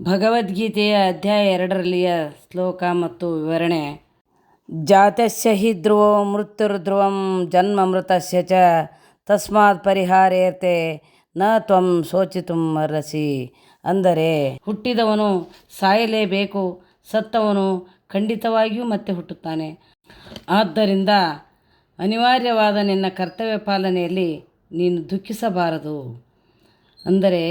ಭಗವದ್ಗೀತೆಯ ಅಧ್ಯಾಯ ಎರಡರಲ್ಲಿಯ ಶ್ಲೋಕ ಮತ್ತು ವಿವರಣೆ. ಜಾತಸ್ಯ ಹಿ ಧ್ರುವೋ ಮೃತ್ಯುರ್ಧ್ರುವಂ ಜನ್ಮ ಮೃತಸ್ಯ ಚ ತಸ್ಮಾತ್ ಪರಿಹಾರೇರ್ತೆ ನ ತ್ವಂ ಶೋಚಿತು ಅರಸಿ ಅಂದರೆ ಹುಟ್ಟಿದವನು ಸಾಯಲೇಬೇಕು, ಸತ್ತವನು ಖಂಡಿತವಾಗಿಯೂ ಮತ್ತೆ ಹುಟ್ಟುತ್ತಾನೆ. ಆದ್ದರಿಂದ ಅನಿವಾರ್ಯವಾದ ನಿನ್ನ ಕರ್ತವ್ಯ ಪಾಲನೆಯಲ್ಲಿ ನೀನು ದುಃಖಿಸಬಾರದು. ಅಂದರೆ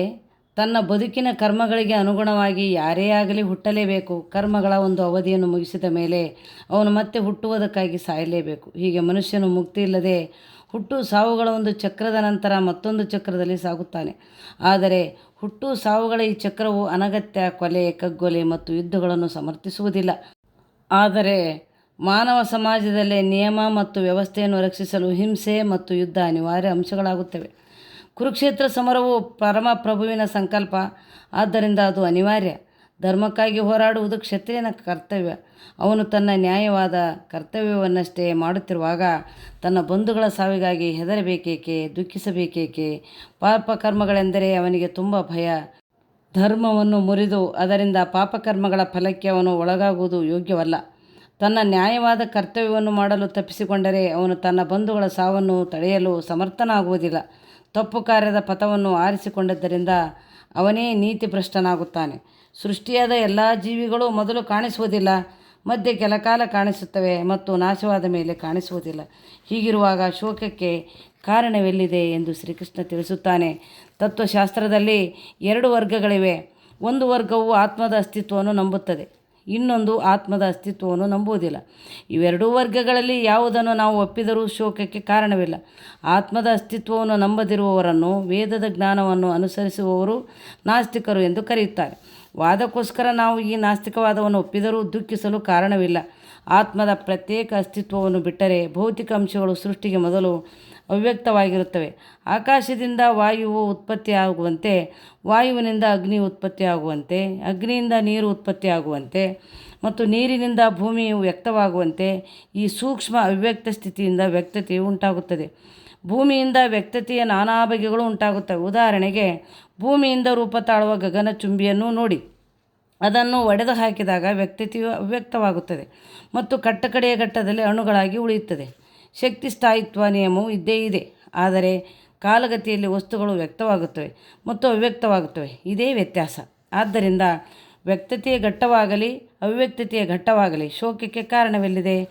ತನ್ನ ಬದುಕಿನ ಕರ್ಮಗಳಿಗೆ ಅನುಗುಣವಾಗಿ ಯಾರೇ ಆಗಲಿ ಹುಟ್ಟಲೇಬೇಕು. ಕರ್ಮಗಳ ಒಂದು ಅವಧಿಯನ್ನು ಮುಗಿಸಿದ ಮೇಲೆ ಅವನು ಮತ್ತೆ ಹುಟ್ಟುವುದಕ್ಕಾಗಿ ಸಾಯಲೇಬೇಕು. ಹೀಗೆ ಮನುಷ್ಯನು ಮುಕ್ತಿ ಇಲ್ಲದೆ ಹುಟ್ಟು ಸಾವುಗಳ ಒಂದು ಚಕ್ರದ ನಂತರ ಮತ್ತೊಂದು ಚಕ್ರದಲ್ಲಿ ಸಾಗುತ್ತಾನೆ. ಆದರೆ ಹುಟ್ಟು ಸಾವುಗಳ ಈ ಚಕ್ರವು ಅನಗತ್ಯ ಕೊಲೆ, ಕಗ್ಗೊಲೆ ಮತ್ತು ಯುದ್ಧಗಳನ್ನು ಸಮರ್ಥಿಸುವುದಿಲ್ಲ. ಆದರೆ ಮಾನವ ಸಮಾಜದಲ್ಲಿ ನಿಯಮ ಮತ್ತು ವ್ಯವಸ್ಥೆಯನ್ನು ರಕ್ಷಿಸಲು ಹಿಂಸೆ ಮತ್ತು ಯುದ್ಧ ಅನಿವಾರ್ಯ ಅಂಶಗಳಾಗುತ್ತವೆ. ಕುರುಕ್ಷೇತ್ರ ಸಮರವು ಪರಮ ಪ್ರಭುವಿನ ಸಂಕಲ್ಪ. ಆದ್ದರಿಂದ ಅದು ಅನಿವಾರ್ಯ. ಧರ್ಮಕ್ಕಾಗಿ ಹೋರಾಡುವುದು ಕ್ಷತ್ರಿಯನ ಕರ್ತವ್ಯ. ಅವನು ತನ್ನ ನ್ಯಾಯವಾದ ಕರ್ತವ್ಯವನ್ನಷ್ಟೇ ಮಾಡುತ್ತಿರುವಾಗ ತನ್ನ ಬಂಧುಗಳ ಸಾವಿಗಾಗಿ ಹೆದರಬೇಕೇಕೆ, ದುಃಖಿಸಬೇಕೇಕೆ? ಪಾಪಕರ್ಮಗಳೆಂದರೆ ಅವನಿಗೆ ತುಂಬ ಭಯ. ಧರ್ಮವನ್ನು ಮುರಿದು ಅದರಿಂದ ಪಾಪಕರ್ಮಗಳ ಫಲಕ್ಕೆ ಅವನು ಒಳಗಾಗುವುದು ಯೋಗ್ಯವಲ್ಲ. ತನ್ನ ನ್ಯಾಯವಾದ ಕರ್ತವ್ಯವನ್ನು ಮಾಡಲು ತಪ್ಪಿಸಿಕೊಂಡರೆ ಅವನು ತನ್ನ ಬಂಧುಗಳ ಸಾವನ್ನು ತಡೆಯಲು ಸಮರ್ಥನಾಗುವುದಿಲ್ಲ. ತಪ್ಪು ಕಾರ್ಯದ ಪಥವನ್ನು ಆರಿಸಿಕೊಂಡಿದ್ದರಿಂದ ಅವನೇ ನೀತಿಭ್ರಷ್ಟನಾಗುತ್ತಾನೆ. ಸೃಷ್ಟಿಯಾದ ಎಲ್ಲ ಜೀವಿಗಳು ಮೊದಲು ಕಾಣಿಸುವುದಿಲ್ಲ, ಮಧ್ಯೆ ಕೆಲಕಾಲ ಕಾಣಿಸುತ್ತವೆ ಮತ್ತು ನಾಶವಾದ ಮೇಲೆ ಕಾಣಿಸುವುದಿಲ್ಲ. ಹೀಗಿರುವಾಗ ಶೋಕಕ್ಕೆ ಕಾರಣವೆಲ್ಲಿದೆ ಎಂದು ಶ್ರೀಕೃಷ್ಣ ತಿಳಿಸುತ್ತಾನೆ. ತತ್ವಶಾಸ್ತ್ರದಲ್ಲಿ ಎರಡು ವರ್ಗಗಳಿವೆ. ಒಂದು ವರ್ಗವು ಆತ್ಮದ ಅಸ್ತಿತ್ವವನ್ನು ನಂಬುತ್ತದೆ. ಇನ್ನೊಂದು ಆತ್ಮದ ಅಸ್ತಿತ್ವವನ್ನು ನಂಬುವುದಿಲ್ಲ. ಇವೆರಡೂ ವರ್ಗಗಳಲ್ಲಿ ಯಾವುದನ್ನು ನಾವು ಒಪ್ಪಿದರೂ ಶೋಕಕ್ಕೆ ಕಾರಣವಿಲ್ಲ. ಆತ್ಮದ ಅಸ್ತಿತ್ವವನ್ನು ನಂಬದಿರುವವರನ್ನು, ವೇದದ ಜ್ಞಾನವನ್ನು ಅನುಸರಿಸುವವರು ನಾಸ್ತಿಕರು ಎಂದು ಕರೆಯುತ್ತಾರೆ. ವಾದಕ್ಕೋಸ್ಕರ ನಾವು ಈ ನಾಸ್ತಿಕವಾದವನ್ನು ಒಪ್ಪಿದರೂ ದುಃಖಿಸಲು ಕಾರಣವಿಲ್ಲ. ಆತ್ಮದ ಪ್ರತ್ಯೇಕ ಅಸ್ತಿತ್ವವನ್ನು ಬಿಟ್ಟರೆ ಭೌತಿಕ ಅಂಶಗಳು ಸೃಷ್ಟಿಗೆ ಮೊದಲು ಅವ್ಯಕ್ತವಾಗಿರುತ್ತವೆ. ಆಕಾಶದಿಂದ ವಾಯುವು ಉತ್ಪತ್ತಿಯಾಗುವಂತೆ, ವಾಯುವಿನಿಂದ ಅಗ್ನಿ ಉತ್ಪತ್ತಿಯಾಗುವಂತೆ, ಅಗ್ನಿಯಿಂದ ನೀರು ಉತ್ಪತ್ತಿಯಾಗುವಂತೆ ಮತ್ತು ನೀರಿನಿಂದ ಭೂಮಿಯು ವ್ಯಕ್ತವಾಗುವಂತೆ ಈ ಸೂಕ್ಷ್ಮ ಅವ್ಯಕ್ತ ಸ್ಥಿತಿಯಿಂದ ವ್ಯಕ್ತತೆಯು ಉಂಟಾಗುತ್ತದೆ. ಭೂಮಿಯಿಂದ ವ್ಯಕ್ತತೆಯ ನಾನಾ ಬಗೆಗಳು ಉಂಟಾಗುತ್ತವೆ. ಉದಾಹರಣೆಗೆ, ಭೂಮಿಯಿಂದ ರೂಪ ತಾಳುವ ಗಗನಚುಂಬಿಯನ್ನು ನೋಡಿ. ಅದನ್ನು ಒಡೆದು ಹಾಕಿದಾಗ ವ್ಯಕ್ತತೆಯು ಅವ್ಯಕ್ತವಾಗುತ್ತದೆ ಮತ್ತು ಕಟ್ಟಕಡೆಯ ಘಟ್ಟದಲ್ಲಿ ಅಣುಗಳಾಗಿ ಉಳಿಯುತ್ತದೆ. ಶಕ್ತಿ ಸ್ಥಾಯಿತ್ವ ನಿಯಮವು ಇದ್ದೇ ಇದೆ. ಆದರೆ ಕಾಲಗತಿಯಲ್ಲಿ ವಸ್ತುಗಳು ವ್ಯಕ್ತವಾಗುತ್ತವೆ ಮತ್ತು ಅವ್ಯಕ್ತವಾಗುತ್ತವೆ. ಇದೇ ವ್ಯತ್ಯಾಸ. ಆದ್ದರಿಂದ ವ್ಯಕ್ತತೆಯ ಘಟ್ಟವಾಗಲಿ, ಅವ್ಯಕ್ತತೆಯ ಘಟ್ಟವಾಗಲಿ ಶೋಕಕ್ಕೆ ಕಾರಣವೆಲ್ಲಿದೆ?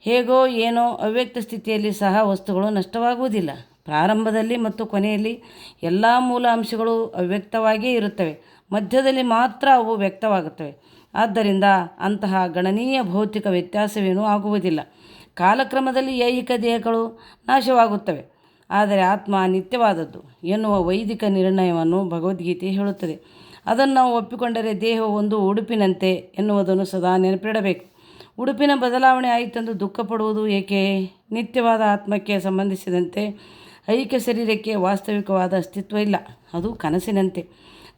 ಹೇಗೋ ಏನೋ ಅವ್ಯಕ್ತ ಸ್ಥಿತಿಯಲ್ಲಿ ಸಹ ವಸ್ತುಗಳು ನಷ್ಟವಾಗುವುದಿಲ್ಲ. ಪ್ರಾರಂಭದಲ್ಲಿ ಮತ್ತು ಕೊನೆಯಲ್ಲಿ ಎಲ್ಲ ಮೂಲ ಅಂಶಗಳು ಅವ್ಯಕ್ತವಾಗಿಯೇ ಇರುತ್ತವೆ. ಮಧ್ಯದಲ್ಲಿ ಮಾತ್ರ ಅವು ವ್ಯಕ್ತವಾಗುತ್ತವೆ. ಆದ್ದರಿಂದ ಅಂತಹ ಗಣನೀಯ ಭೌತಿಕ ವ್ಯತ್ಯಾಸವೇನೂ ಆಗುವುದಿಲ್ಲ. ಕಾಲಕ್ರಮದಲ್ಲಿ ಐಹಿಕ ದೇಹಗಳು ನಾಶವಾಗುತ್ತವೆ. ಆದರೆ ಆತ್ಮ ನಿತ್ಯವಾದದ್ದು ಎನ್ನುವ ವೈದಿಕ ನಿರ್ಣಯವನ್ನು ಭಗವದ್ಗೀತೆ ಹೇಳುತ್ತದೆ. ಅದನ್ನು ನಾವು ಒಪ್ಪಿಕೊಂಡರೆ ದೇಹ ಒಂದು ಉಡುಪಿನಂತೆ ಎನ್ನುವುದನ್ನು ಸದಾ ನೆನಪಿಡಬೇಕು. ಉಡುಪಿನ ಬದಲಾವಣೆ ಆಯಿತೆಂದು ದುಃಖ ಪಡುವುದು ಏಕೆ? ನಿತ್ಯವಾದ ಆತ್ಮಕ್ಕೆ ಸಂಬಂಧಿಸಿದಂತೆ ಐಕ್ಯ ಶರೀರಕ್ಕೆ ವಾಸ್ತವಿಕವಾದ ಅಸ್ತಿತ್ವ ಇಲ್ಲ. ಅದು ಕನಸಿನಂತೆ.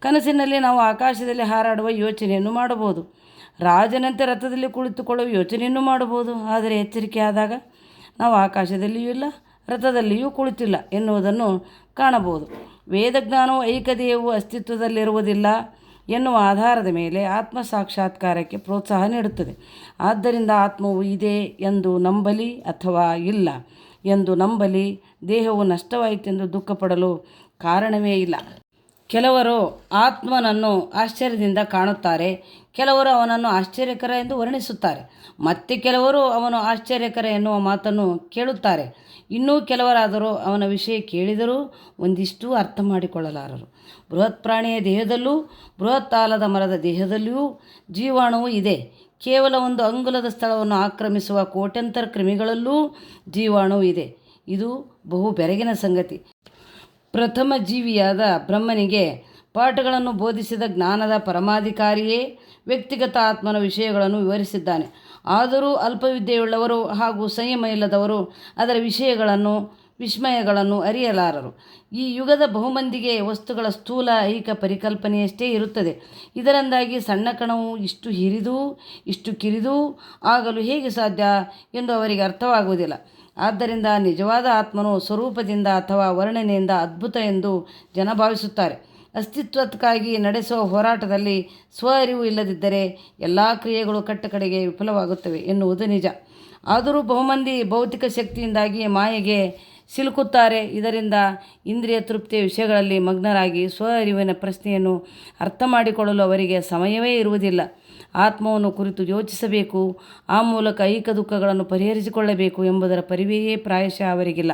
ಕನಸಿನಲ್ಲಿ ನಾವು ಆಕಾಶದಲ್ಲಿ ಹಾರಾಡುವ ಯೋಚನೆಯನ್ನು ಮಾಡಬಹುದು. ರಾಜನಂತೆ ರಥದಲ್ಲಿ ಕುಳಿತುಕೊಳ್ಳುವ ಯೋಚನೆಯನ್ನು ಮಾಡಬಹುದು. ಆದರೆ ಎಚ್ಚರಿಕೆ ಆದಾಗ ನಾವು ಆಕಾಶದಲ್ಲಿಯೂ ಇಲ್ಲ, ರಥದಲ್ಲಿಯೂ ಕುಳಿತಿಲ್ಲ ಎನ್ನುವುದನ್ನು ಕಾಣಬಹುದು. ವೇದಜ್ಞಾನವು ಐಕದೇಯವು ಅಸ್ತಿತ್ವದಲ್ಲಿರುವುದಿಲ್ಲ ಎನ್ನುವ ಆಧಾರದ ಮೇಲೆ ಆತ್ಮ ಸಾಕ್ಷಾತ್ಕಾರಕ್ಕೆ ಪ್ರೋತ್ಸಾಹ ನೀಡುತ್ತದೆ. ಆದ್ದರಿಂದ ಆತ್ಮವು ಇದೆ ಎಂದು ನಂಬಲಿ ಅಥವಾ ಇಲ್ಲ ಎಂದು ನಂಬಲಿ ದೇಹವು ನಷ್ಟವಾಯಿತೆಂದು ದುಃಖಪಡಲು ಕಾರಣವೇ ಇಲ್ಲ. ಕೆಲವರು ಆತ್ಮನನ್ನು ಆಶ್ಚರ್ಯದಿಂದ ಕಾಣುತ್ತಾರೆ, ಕೆಲವರು ಅವನನ್ನು ಆಶ್ಚರ್ಯಕರ ಎಂದು ವರ್ಣಿಸುತ್ತಾರೆ, ಮತ್ತೆ ಕೆಲವರು ಅವನು ಆಶ್ಚರ್ಯಕರ ಎನ್ನುವ ಮಾತನ್ನು ಕೇಳುತ್ತಾರೆ. ಇನ್ನೂ ಕೆಲವರಾದರೂ ಅವನ ವಿಷಯ ಕೇಳಿದರೂ ಒಂದಿಷ್ಟು ಅರ್ಥ ಮಾಡಿಕೊಳ್ಳಲಾರರು ಬೃಹತ್ ಪ್ರಾಣಿಯ ದೇಹದಲ್ಲೂ, ಬೃಹತ್ ಆಲದ ಮರದ ದೇಹದಲ್ಲಿಯೂ ಜೀವಾಣುವು ಇದೆ. ಕೇವಲ ಒಂದು ಅಂಗುಲದ ಸ್ಥಳವನ್ನು ಆಕ್ರಮಿಸುವ ಕೋಟ್ಯಂತರ ಕ್ರಿಮಿಗಳಲ್ಲೂ ಜೀವಾಣುವು ಇದೆ. ಇದು ಬಹು ಬೆರಗಿನ ಸಂಗತಿ. ಪ್ರಥಮ ಜೀವಿಯಾದ ಬ್ರಹ್ಮನಿಗೆ ಪಾಠಗಳನ್ನು ಬೋಧಿಸಿದ ಜ್ಞಾನದ ಪರಮಾಧಿಕಾರಿಯೇ ವ್ಯಕ್ತಿಗತ ಆತ್ಮನ ವಿಷಯಗಳನ್ನು ವಿವರಿಸಿದ್ದಾನೆ. ಆದರೂ ಅಲ್ಪವಿದ್ಯೆಯುಳ್ಳವರು ಹಾಗೂ ಸಂಯಮ ಇಲ್ಲದವರು ಅದರ ವಿಷಯಗಳನ್ನು, ವಿಸ್ಮಯಗಳನ್ನು ಅರಿಯಲಾರರು. ಈ ಯುಗದ ಬಹುಮಂದಿಗೆ ವಸ್ತುಗಳ ಸ್ಥೂಲ ಐಕ ಪರಿಕಲ್ಪನೆಯಷ್ಟೇ ಇರುತ್ತದೆ. ಇದರಿಂದಾಗಿ ಸಣ್ಣ ಕಣವು ಇಷ್ಟು ಹಿರಿದು, ಇಷ್ಟು ಕಿರಿದು ಆಗಲು ಹೇಗೆ ಸಾಧ್ಯ ಎಂದು ಅವರಿಗೆ ಅರ್ಥವಾಗುವುದಿಲ್ಲ. ಆದ್ದರಿಂದ ನಿಜವಾದ ಆತ್ಮನು ಸ್ವರೂಪದಿಂದ ಅಥವಾ ವರ್ಣನೆಯಿಂದ ಅದ್ಭುತ ಎಂದು ಜನ ಭಾವಿಸುತ್ತಾರೆ. ಅಸ್ತಿತ್ವಕ್ಕಾಗಿ ನಡೆಸುವ ಹೋರಾಟದಲ್ಲಿ ಸ್ವ ಅರಿವು ಇಲ್ಲದಿದ್ದರೆ ಎಲ್ಲ ಕ್ರಿಯೆಗಳು ಕಟ್ಟಕಡೆಗೆ ವಿಫಲವಾಗುತ್ತವೆ ಎನ್ನುವುದು ನಿಜ. ಆದರೂ ಬಹುಮಂದಿ ಭೌತಿಕ ಶಕ್ತಿಯಿಂದಾಗಿ ಮಾಯೆಗೆ ಸಿಲುಕುತ್ತಾರೆ. ಇದರಿಂದ ಇಂದ್ರಿಯ ತೃಪ್ತಿಯ ವಿಷಯಗಳಲ್ಲಿ ಮಗ್ನರಾಗಿ ಸ್ವ ಅರಿವಿನ ಪ್ರಶ್ನೆಯನ್ನು ಅರ್ಥ ಮಾಡಿಕೊಳ್ಳಲು ಅವರಿಗೆ ಸಮಯವೇ ಇರುವುದಿಲ್ಲ. ಆತ್ಮವನ್ನು ಕುರಿತು ಯೋಚಿಸಬೇಕು. ಆ ಮೂಲಕ ಐಕ ದುಃಖಗಳನ್ನು ಪರಿಹರಿಸಿಕೊಳ್ಳಬೇಕು ಎಂಬುದರ ಪರಿವೆಯೇ ಪ್ರಾಯಶಃ ಅವರಿಗಿಲ್ಲ.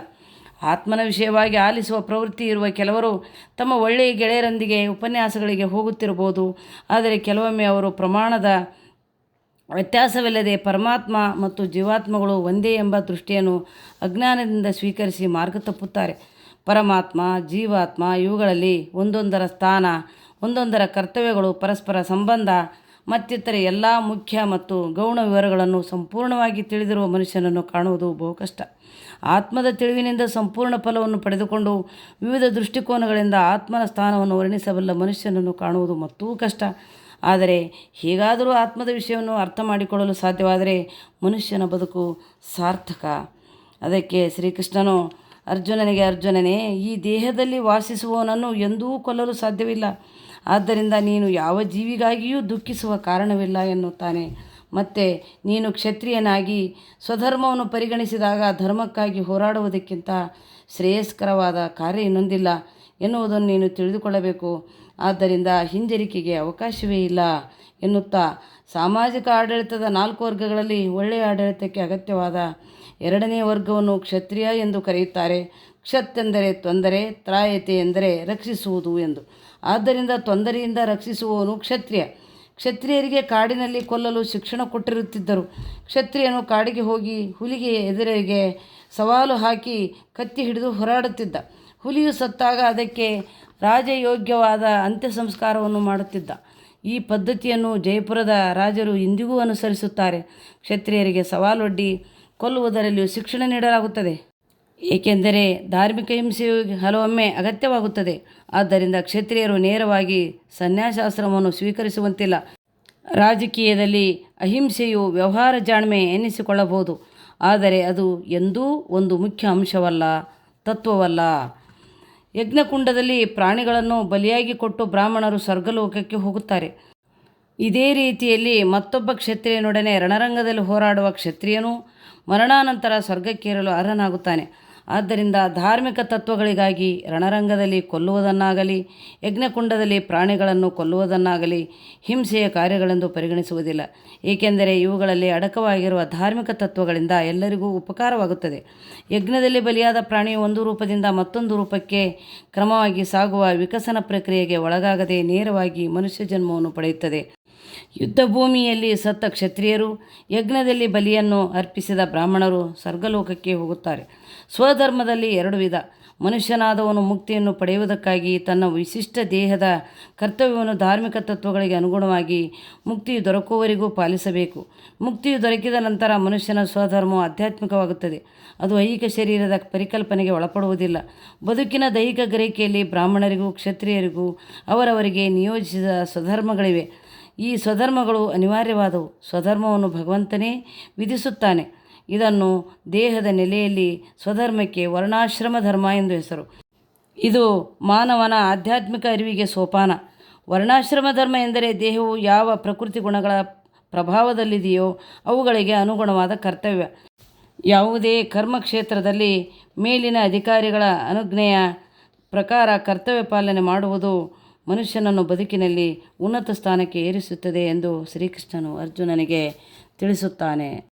ಆತ್ಮನ ವಿಷಯವಾಗಿ ಆಲಿಸುವ ಪ್ರವೃತ್ತಿ ಇರುವ ಕೆಲವರು ತಮ್ಮ ಒಳ್ಳೆಯ ಗೆಳೆಯರೊಂದಿಗೆ ಉಪನ್ಯಾಸಗಳಿಗೆ ಹೋಗುತ್ತಿರಬಹುದು. ಆದರೆ ಕೆಲವೊಮ್ಮೆ ಅವರು ಪ್ರಮಾಣದ ವ್ಯತ್ಯಾಸವಿಲ್ಲದೆ ಪರಮಾತ್ಮ ಮತ್ತು ಜೀವಾತ್ಮಗಳು ಒಂದೇ ಎಂಬ ದೃಷ್ಟಿಯನ್ನು ಅಜ್ಞಾನದಿಂದ ಸ್ವೀಕರಿಸಿ ಮಾರ್ಗ ತಪ್ಪುತ್ತಾರೆ. ಪರಮಾತ್ಮ, ಜೀವಾತ್ಮ ಇವುಗಳಲ್ಲಿ ಒಂದೊಂದರ ಸ್ಥಾನ, ಒಂದೊಂದರ ಕರ್ತವ್ಯಗಳು ಪರಸ್ಪರ ಸಂಬಂಧ ಮತ್ತಿತರ ಎಲ್ಲ ಮುಖ್ಯ ಮತ್ತು ಗೌಣ ವಿವರಗಳನ್ನು ಸಂಪೂರ್ಣವಾಗಿ ತಿಳಿದಿರುವ ಮನುಷ್ಯನನ್ನು ಕಾಣುವುದು ಬಹು ಕಷ್ಟ. ಆತ್ಮದ ತಿಳಿವಿನಿಂದ ಸಂಪೂರ್ಣ ಫಲವನ್ನು ಪಡೆದುಕೊಂಡು ವಿವಿಧ ದೃಷ್ಟಿಕೋನಗಳಿಂದ ಆತ್ಮನ ಸ್ಥಾನವನ್ನು ವರ್ಣಿಸಬಲ್ಲ ಮನುಷ್ಯನನ್ನು ಕಾಣುವುದು ಮತ್ತೂ ಕಷ್ಟ. ಆದರೆ ಹೇಗಾದರೂ ಆತ್ಮದ ವಿಷಯವನ್ನು ಅರ್ಥ ಮಾಡಿಕೊಳ್ಳಲು ಸಾಧ್ಯವಾದರೆ ಮನುಷ್ಯನ ಬದುಕು ಸಾರ್ಥಕ. ಅದಕ್ಕೆ ಶ್ರೀಕೃಷ್ಣನು, ಅರ್ಜುನನಿಗೆ ಅರ್ಜುನನೇ, ಈ ದೇಹದಲ್ಲಿ ವಾಸಿಸುವವನನ್ನು ಎಂದೂ ಕೊಲ್ಲಲು ಸಾಧ್ಯವಿಲ್ಲ. ಆದ್ದರಿಂದ ನೀನು ಯಾವ ಜೀವಿಗಾಗಿಯೂ ದುಃಖಿಸುವ ಕಾರಣವಿಲ್ಲ ಎನ್ನುತ್ತಾನೆ. ಮತ್ತು ನೀನು ಕ್ಷತ್ರಿಯನಾಗಿ ಸ್ವಧರ್ಮವನ್ನು ಪರಿಗಣಿಸಿದಾಗ ಧರ್ಮಕ್ಕಾಗಿ ಹೋರಾಡುವುದಕ್ಕಿಂತ ಶ್ರೇಯಸ್ಕರವಾದ ಕಾರ್ಯ ಇನ್ನೊಂದಿಲ್ಲ ಎನ್ನುವುದನ್ನು ನೀನು ತಿಳಿದುಕೊಳ್ಳಬೇಕು. ಆದ್ದರಿಂದ ಹಿಂಜರಿಕೆಗೆ ಅವಕಾಶವೇ ಇಲ್ಲ ಎನ್ನುತ್ತಾ ಸಾಮಾಜಿಕ ಆಡಳಿತದ ನಾಲ್ಕು ವರ್ಗಗಳಲ್ಲಿ ಒಳ್ಳೆಯ ಆಡಳಿತಕ್ಕೆ ಅಗತ್ಯವಾದ ಎರಡನೇ ವರ್ಗವನ್ನು ಕ್ಷತ್ರಿಯ ಎಂದು ಕರೆಯುತ್ತಾರೆ. ಕ್ಷತ್ ಎಂದರೆ ತೊಂದರೆ, ತ್ರಾಯತೆ ಎಂದರೆ ರಕ್ಷಿಸುವುದು ಎಂದು. ಆದ್ದರಿಂದ ತೊಂದರೆಯಿಂದ ರಕ್ಷಿಸುವವನು ಕ್ಷತ್ರಿಯ. ಕ್ಷತ್ರಿಯರಿಗೆ ಕಾಡಿನಲ್ಲಿ ಕೊಲ್ಲಲು ಶಿಕ್ಷಣ ಕೊಟ್ಟಿರುತ್ತಿದ್ದರು. ಕ್ಷತ್ರಿಯನು ಕಾಡಿಗೆ ಹೋಗಿ ಹುಲಿಗೆ ಎದುರಿಗೆ ಸವಾಲು ಹಾಕಿ ಕತ್ತಿ ಹಿಡಿದು ಹೋರಾಡುತ್ತಿದ್ದ. ಹುಲಿಯು ಸತ್ತಾಗ ಅದಕ್ಕೆ ರಾಜಯೋಗ್ಯವಾದ ಅಂತ್ಯ ಸಂಸ್ಕಾರವನ್ನು ಮಾಡುತ್ತಿದ್ದ. ಈ ಪದ್ಧತಿಯನ್ನು ಜಯಪುರದ ರಾಜರು ಇಂದಿಗೂ ಅನುಸರಿಸುತ್ತಾರೆ. ಕ್ಷತ್ರಿಯರಿಗೆ ಸವಾಲೊಡ್ಡಿ ಕೊಲ್ಲುವುದರಲ್ಲಿಯೂ ಶಿಕ್ಷಣ ನೀಡಲಾಗುತ್ತದೆ. ಏಕೆಂದರೆ ಧಾರ್ಮಿಕ ಹಿಂಸೆಯು ಹಲವೊಮ್ಮೆ ಅಗತ್ಯವಾಗುತ್ತದೆ. ಆದ್ದರಿಂದ ಕ್ಷತ್ರಿಯರು ನೇರವಾಗಿ ಸನ್ಯಾಸಾಶ್ರಮವನ್ನು ಸ್ವೀಕರಿಸುವಂತಿಲ್ಲ. ರಾಜಕೀಯದಲ್ಲಿ ಅಹಿಂಸೆಯು ವ್ಯವಹಾರ ಜಾಣ್ಮೆ ಎನ್ನಿಸಿಕೊಳ್ಳಬಹುದು ಆದರೆ ಅದು ಎಂದೂ ಒಂದು ಮುಖ್ಯ ಅಂಶವಲ್ಲ, ತತ್ವವಲ್ಲ. ಯಜ್ಞಕುಂಡದಲ್ಲಿ ಪ್ರಾಣಿಗಳನ್ನು ಬಲಿಯಾಗಿ ಕೊಟ್ಟು ಬ್ರಾಹ್ಮಣರು ಸ್ವರ್ಗಲೋಕಕ್ಕೆ ಹೋಗುತ್ತಾರೆ. ಇದೇ ರೀತಿಯಲ್ಲಿ ಮತ್ತೊಬ್ಬ ಕ್ಷತ್ರಿಯನೊಡನೆ ರಣರಂಗದಲ್ಲಿ ಹೋರಾಡುವ ಕ್ಷತ್ರಿಯನು ಮರಣಾನಂತರ ಸ್ವರ್ಗಕ್ಕೇರಲು ಅರ್ಹನಾಗುತ್ತಾನೆ. ಆದ್ದರಿಂದ ಧಾರ್ಮಿಕ ತತ್ವಗಳಿಗಾಗಿ ರಣರಂಗದಲ್ಲಿ ಕೊಲ್ಲುವುದನ್ನಾಗಲಿ, ಯಜ್ಞಕುಂಡದಲ್ಲಿ ಪ್ರಾಣಿಗಳನ್ನು ಕೊಲ್ಲುವುದನ್ನಾಗಲಿ ಹಿಂಸೆಯ ಕಾರ್ಯಗಳೆಂದು ಪರಿಗಣಿಸುವುದಿಲ್ಲ. ಏಕೆಂದರೆ ಇವುಗಳಲ್ಲಿ ಅಡಕವಾಗಿರುವ ಧಾರ್ಮಿಕ ತತ್ವಗಳಿಂದ ಎಲ್ಲರಿಗೂ ಉಪಕಾರವಾಗುತ್ತದೆ. ಯಜ್ಞದಲ್ಲಿ ಬಲಿಯಾದ ಪ್ರಾಣಿಯು ಒಂದು ರೂಪದಿಂದ ಮತ್ತೊಂದು ರೂಪಕ್ಕೆ ಕ್ರಮವಾಗಿ ಸಾಗುವ ವಿಕಸನ ಪ್ರಕ್ರಿಯೆಗೆ ಒಳಗಾಗದೆ ನೇರವಾಗಿ ಮನುಷ್ಯ ಜನ್ಮವನ್ನು ಪಡೆಯುತ್ತದೆ. ಯುದ್ಧ ಭೂಮಿಯಲ್ಲಿ ಸತ್ತ ಕ್ಷತ್ರಿಯರು ಯಜ್ಞದಲ್ಲಿ ಬಲಿಯನ್ನು ಅರ್ಪಿಸಿದ ಬ್ರಾಹ್ಮಣರು ಸ್ವರ್ಗಲೋಕಕ್ಕೆ ಹೋಗುತ್ತಾರೆ. ಸ್ವಧರ್ಮದಲ್ಲಿ ಎರಡು ವಿಧ. ಮನುಷ್ಯನಾದವನು ಮುಕ್ತಿಯನ್ನು ಪಡೆಯುವುದಕ್ಕಾಗಿ ತನ್ನ ವಿಶಿಷ್ಟ ದೇಹದ ಕರ್ತವ್ಯವನ್ನು ಧಾರ್ಮಿಕ ತತ್ವಗಳಿಗೆ ಅನುಗುಣವಾಗಿ ಮುಕ್ತಿಯು ದೊರಕುವವರೆಗೂ ಪಾಲಿಸಬೇಕು. ಮುಕ್ತಿಯು ದೊರಕಿದ ನಂತರ ಮನುಷ್ಯನ ಸ್ವಧರ್ಮವು ಆಧ್ಯಾತ್ಮಿಕವಾಗುತ್ತದೆ. ಅದು ಐಹಿಕ ಶರೀರದ ಪರಿಕಲ್ಪನೆಗೆ ಒಳಪಡುವುದಿಲ್ಲ. ಬದುಕಿನ ದೈಹಿಕ ಗ್ರಹಿಕೆಯಲ್ಲಿ ಬ್ರಾಹ್ಮಣರಿಗೂ ಕ್ಷತ್ರಿಯರಿಗೂ ಅವರವರಿಗೆ ನಿಯೋಜಿಸಿದ ಸ್ವಧರ್ಮಗಳಿವೆ. ಈ ಸ್ವಧರ್ಮಗಳು ಅನಿವಾರ್ಯವಾದವು. ಸ್ವಧರ್ಮವನ್ನು ಭಗವಂತನೇ ವಿಧಿಸುತ್ತಾನೆ. ಇದನ್ನು ದೇಹದ ನೆಲೆಯಲ್ಲಿ ಸ್ವಧರ್ಮಕ್ಕೆ ವರ್ಣಾಶ್ರಮ ಧರ್ಮ ಎಂದು ಹೆಸರು. ಇದು ಮಾನವನ ಆಧ್ಯಾತ್ಮಿಕ ಅರಿವಿಗೆ ಸೋಪಾನ. ವರ್ಣಾಶ್ರಮ ಧರ್ಮ ಎಂದರೆ ದೇಹವು ಯಾವ ಪ್ರಕೃತಿ ಗುಣಗಳ ಪ್ರಭಾವದಲ್ಲಿದೆಯೋ ಅವುಗಳಿಗೆ ಅನುಗುಣವಾದ ಕರ್ತವ್ಯ. ಯಾವುದೇ ಕರ್ಮಕ್ಷೇತ್ರದಲ್ಲಿ ಮೇಲಿನ ಅಧಿಕಾರಿಗಳ ಅನುಜ್ಞೆಯ ಪ್ರಕಾರ ಕರ್ತವ್ಯ ಪಾಲನೆ ಮಾಡುವುದು ಮನುಷ್ಯನನ್ನು ಬದುಕಿನಲ್ಲಿ ಉನ್ನತ ಸ್ಥಾನಕ್ಕೆ ಏರಿಸುತ್ತದೆ ಎಂದು ಶ್ರೀಕೃಷ್ಣನು ಅರ್ಜುನನಿಗೆ ತಿಳಿಸುತ್ತಾನೆ.